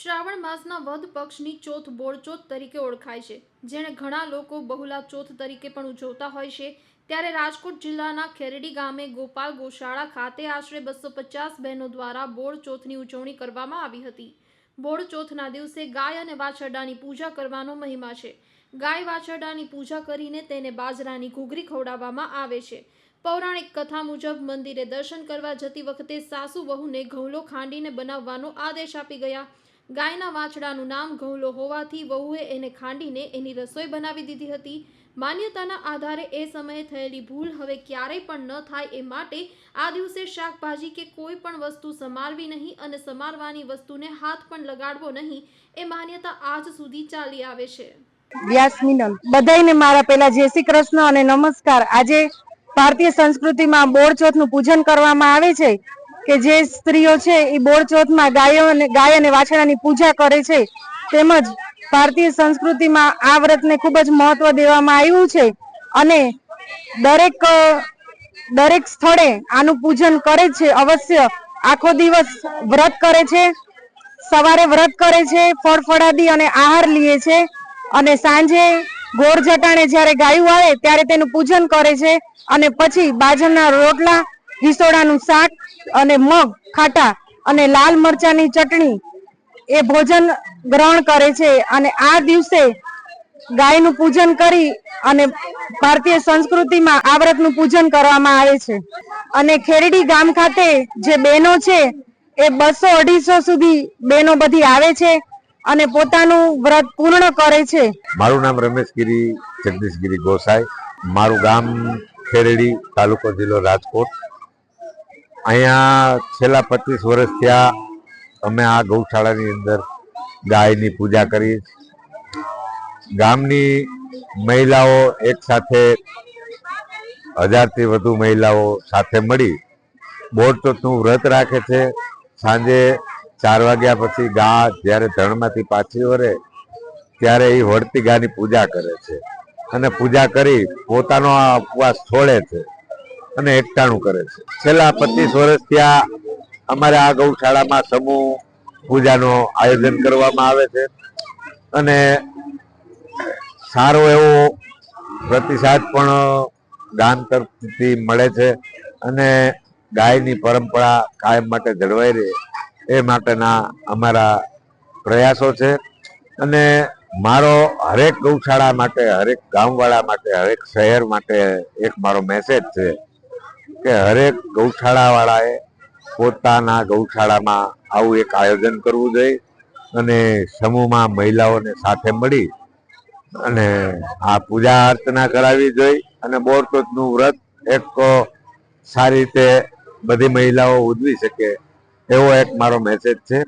શ્રાવણ માસના વધ પક્ષની ચોથ બોળચોથ તરીકે ઓળખાય છે. જેને ઘણા લોકો બહુલા ચોથ તરીકે પણ ઉજવતા હોય છે. ત્યારે રાજકોટ જિલ્લાના ખેરડી ગામે ગોપાલ ગોશાળા ખાતે આશરે બસો પચાસ બહેનો દ્વારા બોળચોથની ઉજવણી કરવામાં આવી હતી. બોળચોથના દિવસે ગાય અને વાછરડાની પૂજા કરવાનો મહિમા છે. ગાય વાછરડાની પૂજા કરીને તેને બાજરાની ઘૂઘરી ખવડાવવામાં આવે છે. પૌરાણિક કથા મુજબ મંદિરે દર્શન કરવા જતી વખતે સાસુ વહુને ઘઉંલો ખાંડીને બનાવવાનો આદેશ આપી ગયા. ગાયના વાછડાનું નામ ઘઉંલો હોવાથી વહુએ એને ખાંડીને એની રસોઈ બનાવી દીધી હતી. માન્યતાના આધારે એ સમયે થયેલી ભૂલ હવે ક્યારેય પણ ન થાય એ માટે આ દિવસે શાકભાજી કે કોઈ પણ વસ્તુ સમારવી નહીં અને સમારવાની વસ્તુને હાથ પણ લગાડવો નહીં એ માન્યતા આજ સુધી ચાલી આવે છે. વ્યાસ મિનલ બધાને મારા પેલા જય શ્રી કૃષ્ણ અને નમસ્કાર. આજે ભારતીય સંસ્કૃતિમાં બોરચોથનું પૂજન કરવામાં આવે છે. કે જે સ્ત્રીઓ છે એ બોરચોથમાં ગાયો અને ગાય અને વાછડાની પૂજા કરે છે, તેમજ ભારતીય સંસ્કૃતિમાં આ વ્રતને ખૂબ જ મહત્વ દેવામાં આવ્યું છે અને દરેક દરેક સ્થળે આનું પૂજન કરે છે, અવશ્ય આખો દિવસ વ્રત કરે છે, સવારે વ્રત કરે છે, ફળ ફળાદી અને આહાર લે છે અને સાંજે ગોળ જટાણે જ્યારે ગાયું આવે ત્યારે તેનું પૂજન કરે છે અને પછી બાજરના રોટલા વિસોડાનું શાક અને મગ, ખાટા અને લાલ મરચાની ચટણી એ ભોજન ગ્રહણ કરે છે અને આ દિવસે ગાયનું પૂજન કરી અને ભારતીય સંસ્કૃતિમાં આ વ્રતનું પૂજન કરવામાં આવે છે. અને ખેરડી ગામ ખાતે જે બહેનો છે, એ બસો અઢીસો સુધી બહેનો બધી આવે છે અને પોતાનું વ્રત પૂર્ણ કરે છે. મારું નામ રમેશગીરી જગદીશગીરી ગોસાઈ. મારું ગામ ખેરડી તાલુકો જિલ્લો રાજકોટ. અહીંયા છેલ્લા પચીસ વર્ષ થયા અમે આ ગૌશાળાની અંદર ગાયની પૂજા કરીએ ગામની મહિલાઓ એક સાથે હજારથી વધુ મહિલાઓ સાથે મળી બોરચોથનું વ્રત રાખે છે. સાંજે ચાર વાગ્યા પછી ગા જ્યારે ધણમાંથી પાછી વળે ત્યારે એ વળતી ગાની પૂજા કરે છે. અને પૂજા કરી પોતાનો આ ઉપવાસ છોડે છે. અને એકટાણું કરે છે. છેલ્લા પચીસ વર્ષ ત્યાં અમારે આ ગૌશાળામાં સમૂહ પૂજાનો આયોજન કરવામાં આવે છે અને સારો એવો પ્રતિસાદ પણ ગામ તરફથી મળે છે અને ગાયની પરંપરા કાયમ માટે જળવાઈ રહે એ માટેના અમારા પ્રયાસો છે. અને મારો હરેક ગૌશાળા માટે, હરેક ગામવાળા માટે, હરેક શહેર માટે એક મારો મેસેજ છે. કે હરેક ગૌશાળા વાળાએ પોતાના ગૌશાળામાં આવું એક આયોજન કરવું જોઈએ અને સમૂહમાં મહિલાઓને સાથે મળી અને આ પૂજા અર્ચના કરાવી જોઈએ અને બોરતોતનું વ્રત એક સારી રીતે બધી મહિલાઓ ઉજવી શકે એવો એક મારો મેસેજ છે.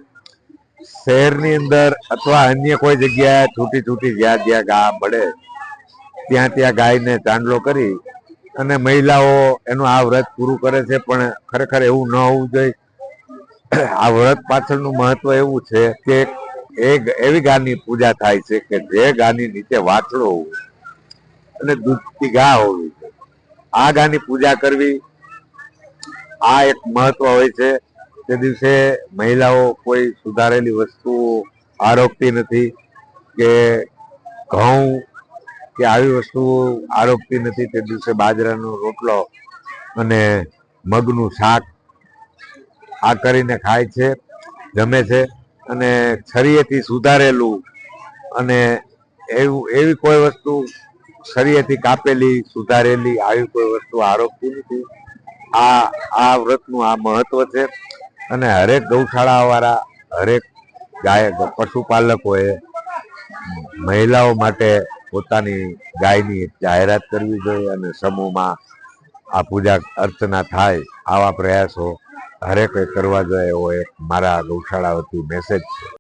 શહેરની અંદર અથવા અન્ય કોઈ જગ્યાએ છૂટી છૂટી જ્યાં જ્યાં ગા મળે ત્યાં ત્યાં ગાયને ચાંદલો કરી અને મહિલાઓ એનું આ વ્રત પૂરું કરે છે, પણ ખરેખર એવું ન હોવું જોઈએ. આ વ્રત પાછળનું મહત્વ એવું છે કે એક એવી ગાની પૂજા થાય છે કે જે ગાની નીચે વાછડો હોવું અને દૂધથી ગા હોવી આ ગાની પૂજા કરવી આ એક મહત્વ હોય છે. તે દિવસે મહિલાઓ કોઈ સુધારેલી વસ્તુઓ આરોગતી નથી કે ઘઉં કે આવી વસ્તુઓ આરોપતી નથી, તે દિવસે બાજરાનો રોટલો અને મગનું શાક આ કરીને ખાય છે, જમે છે અને છરીએથી સુધારેલું અને એવું, એવી કોઈ વસ્તુ છરીએથી કાપેલી, સુધારેલી, આવી કોઈ વસ્તુ આરોપતી નથી. આ આ વ્રતનું આ મહત્વ છે અને હરેક ગૌશાળાવાળા, હરેક ગાય, પશુપાલકોએ મહિલાઓ માટે પોતાની ગાયની જાહેરાત કરવી જોઈએ અને સમૂહમાં આ પૂજા અર્ચના થાય આવા પ્રયાસો હરેકે કરવા જોઈએ એવો એક મારા ગૌશાળા મેસેજ છે.